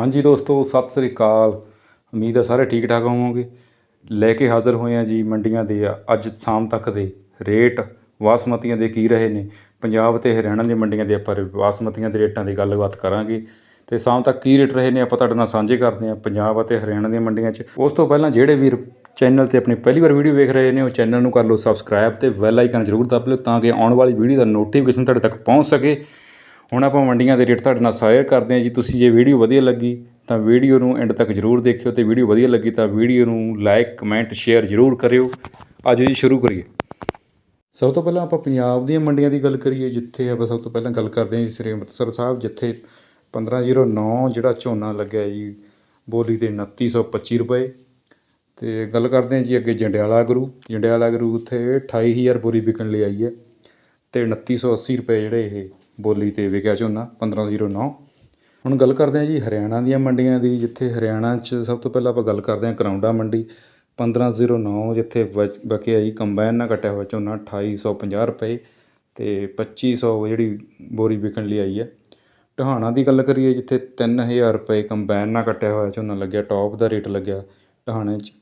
ਹਾਂਜੀ ਦੋਸਤੋ, ਸਤਿ ਸ੍ਰੀ ਅਕਾਲ। ਉਮੀਦ ਹੈ ਸਾਰੇ ਠੀਕ ਠਾਕ ਹੋਵੋਗੇ। ਲੈ ਕੇ ਹਾਜ਼ਰ ਹੋਏ ਹਾਂ ਜੀ ਮੰਡੀਆਂ ਦੇ ਅੱਜ ਸ਼ਾਮ ਤੱਕ ਦੇ ਰੇਟ। ਬਾਸਮਤੀਆਂ ਦੇ ਕੀ ਰਹੇ ਨੇ? ਪੰਜਾਬ ਤੇ ਹਰਿਆਣਾ ਦੀਆਂ ਮੰਡੀਆਂ ਦੇ ਆਪਾਂ ਬਾਸਮਤੀਆਂ ਦੇ ਰੇਟਾਂ ਦੀ ਗੱਲਬਾਤ ਕਰਾਂਗੇ। ਤੇ ਸ਼ਾਮ ਤੱਕ ਕੀ ਰੇਟ ਰਹੇ ਨੇ ਆਪਾਂ ਤੁਹਾਡੇ ਨਾਲ ਸਾਂਝੇ ਕਰਦੇ ਹਾਂ ਪੰਜਾਬ ਅਤੇ ਹਰਿਆਣਾ ਦੀਆਂ ਮੰਡੀਆਂ 'ਚ। ਉਸ ਤੋਂ ਪਹਿਲਾਂ ਜਿਹੜੇ ਵੀਰ ਚੈਨਲ ਤੇ ਆਪਣੀ ਪਹਿਲੀ ਵਾਰ ਵੀਡੀਓ ਵੇਖ ਰਹੇ ਨੇ, ਉਹ ਚੈਨਲ ਨੂੰ ਕਰ ਲਓ ਸਬਸਕ੍ਰਾਈਬ ਤੇ ਬੈਲ ਆਈਕਨ ਜ਼ਰੂਰ ਦਬ ਲਿਓ ਤਾਂ ਕਿ ਆਉਣ ਵਾਲੀ ਵੀਡੀਓ ਦਾ ਨੋਟੀਫਿਕੇਸ਼ਨ ਤੁਹਾਡੇ ਤੱਕ ਪਹੁੰਚ ਸਕੇ। ਹੁਣ ਆਪਾਂ ਮੰਡੀਆਂ ਦੇ ਰੇਟ ਤੁਹਾਡੇ ਨਾਲ ਸ਼ੇਅਰ ਕਰਦੇ ਹਾਂ ਜੀ। ਤੁਸੀਂ ਜੇ ਵੀਡੀਓ ਵਧੀਆ ਲੱਗੀ, ਤਾਂ ਵੀਡੀਓ ਨੂੰ ਐਂਡ ਤੱਕ ਜ਼ਰੂਰ ਦੇਖਿਓ ਅਤੇ ਵੀਡੀਓ ਵਧੀਆ ਲੱਗੀ ਤਾਂ ਵੀਡੀਓ ਨੂੰ ਲਾਈਕ ਕਮੈਂਟ ਸ਼ੇਅਰ ਜ਼ਰੂਰ ਕਰਿਓ। ਅੱਜ ਜੀ ਸ਼ੁਰੂ ਕਰੀਏ। ਸਭ ਤੋਂ ਪਹਿਲਾਂ ਆਪਾਂ ਪੰਜਾਬ ਦੀਆਂ ਮੰਡੀਆਂ ਦੀ ਗੱਲ ਕਰੀਏ, ਜਿੱਥੇ ਆਪਾਂ ਸਭ ਤੋਂ ਪਹਿਲਾਂ ਗੱਲ ਕਰਦੇ ਹਾਂ ਜੀ, ਸ੍ਰੀ ਅੰਮ੍ਰਿਤਸਰ ਸਾਹਿਬ, ਜਿੱਥੇ 1509 ਜਿਹੜਾ ਝੋਨਾ ਲੱਗਿਆ ਜੀ, ਬੋਲੀ ਤੇ 2925 ਰੁਪਏ। ਤੇ ਗੱਲ ਕਰਦੇ ਹਾਂ ਜੀ ਅੱਗੇ ਜੰਡਿਆਲਾ ਗੁਰੂ। ਜੰਡਿਆਲਾ ਗੁਰੂ ਉੱਥੇ 28000 ਬੋਰੀ ਵਿਕਣ ਲਈ ਆਈ ਹੈ ਤੇ 2980 ਰੁਪਏ ਜਿਹੜੇ ਇਹ ਬੋਲੀ ਤੇ ਵਿਕਿਆ ਝੋਨਾ 1509 ਹੁਣ ਗੱਲ ਕਰਦੇ ਹਾਂ ਜੀ ਹਰਿਆਣਾ ਦੀਆਂ ਮੰਡੀਆਂ ਦੀ, ਜਿੱਥੇ ਹਰਿਆਣਾ 'ਚ ਸਭ ਤੋਂ ਪਹਿਲਾਂ ਆਪਾਂ ਗੱਲ ਕਰਦੇ ਹਾਂ ਕਰੌਂਡਾ ਮੰਡੀ। 1509 ਜਿੱਥੇ ਵਚ- ਵਿਕਿਆ ਜੀ ਕੰਬਾਈਨ ਨਾਲ ਕੱਟਿਆ ਹੋਇਆ ਝੋਨਾ 2850 ਰੁਪਏ ਤੇ 2500 ਜਿਹੜੀ ਬੋਰੀ ਵਿਕਣ ਲਈ ਆਈ ਹੈ। ਟਹਾਣਾ ਦੀ ਗੱਲ ਕਰੀਏ, ਜਿੱਥੇ 3000 ਰੁਪਏ ਕੰਬਾਈਨ ਨਾਲ ਕੱਟਿਆ ਹੋਇਆ ਝੋਨਾ ਲੱਗਿਆ, ਟੌਪ ਦਾ ਰੇਟ ਲੱਗਿਆ ਟਹਾਣੇ 'ਚ।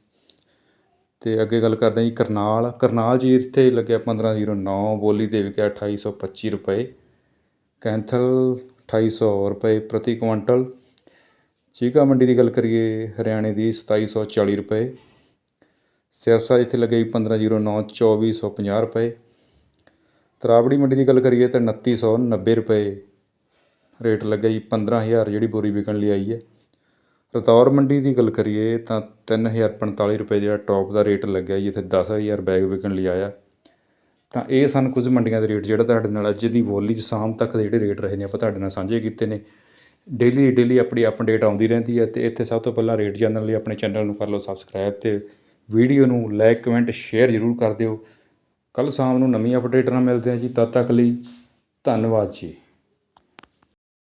ਤੇ ਅੱਗੇ ਗੱਲ ਕਰਦੇ ਹਾਂ ਜੀ ਕਰਨਾਲ। ਕਰਨਾਲ ਜੀ ਇੱਥੇ ਲੱਗਿਆ 1509 ਬੋਲੀ ਦੇ ਵਿਕਿਆ 2825 ਰੁਪਏ। ਕੈਂਥਲ ਅਠਾਈ ਸੌ ਰੁਪਏ ਪ੍ਰਤੀ ਕੁਆਂਟਲ। ਚੀਕਾ ਮੰਡੀ ਦੀ ਗੱਲ ਕਰੀਏ, ਹਰਿਆਣੇ ਦੀ 2740 ਰੁਪਏ। ਸਿਆਸਾ ਇੱਥੇ ਲੱਗਿਆ ਜੀ 1509 2450 ਰੁਪਏ। ਤਰਾਵੜੀ ਮੰਡੀ ਦੀ ਗੱਲ ਕਰੀਏ ਤਾਂ 2990 ਰੁਪਏ। ਰੇਟ ਲੱਗਾ ਜੀ 15000 ਜਿਹੜੀ ਬੋਰੀ ਵਿਕਣ ਲਈ ਆਈ ਹੈ। ਰਤੌਰ ਮੰਡੀ ਦੀ ਗੱਲ ਕਰੀਏ ਤਾਂ 3045 ਰੁਪਏ ਜਿਹੜਾ ਟੌਪ ਦਾ ਰੇਟ ਲੱਗਿਆ ਜੀ, ਇੱਥੇ 10000 ਬੈਗ ਵਿਕਣ ਲਈ ਆਇਆ। ਤਾਂ ਇਹ ਸਨ ਕੁਝ ਮੰਡੀਆਂ ਦੇ ਰੇਟ ਜਿਹੜਾ ਤੁਹਾਡੇ ਨਾਲ ਅੱਜ ਦੀ ਬੋਲੀ 'ਚ ਸ਼ਾਮ ਤੱਕ ਦੇ ਜਿਹੜੇ ਰੇਟ ਰਹੇ ਨੇ, ਆਪਾਂ ਤੁਹਾਡੇ ਨਾਲ ਸਾਂਝੇ ਕੀਤੇ ਨੇ। ਡੇਲੀ ਡੇਲੀ ਆਪਣੀ ਅਪਡੇਟ ਆਉਂਦੀ ਰਹਿੰਦੀ ਹੈ ਤੇ ਇੱਥੇ ਸਭ ਤੋਂ ਪਹਿਲਾਂ ਰੇਟ ਜਾਣਨ ਲਈ ਆਪਣੇ ਚੈਨਲ ਨੂੰ ਕਰ ਲਓ ਸਬਸਕ੍ਰਾਈਬ ਤੇ ਵੀਡੀਓ ਨੂੰ ਲਾਈਕ ਕਮੈਂਟ ਸ਼ੇਅਰ ਜ਼ਰੂਰ ਕਰ ਦਿਓ। ਕੱਲ ਸ਼ਾਮ ਨੂੰ ਨਵੀਂ ਅਪਡੇਟ ਨਾਲ ਮਿਲਦੇ ਹਾਂ ਜੀ, ਤਦ ਤੱਕ ਲਈ ਧੰਨਵਾਦ ਜੀ।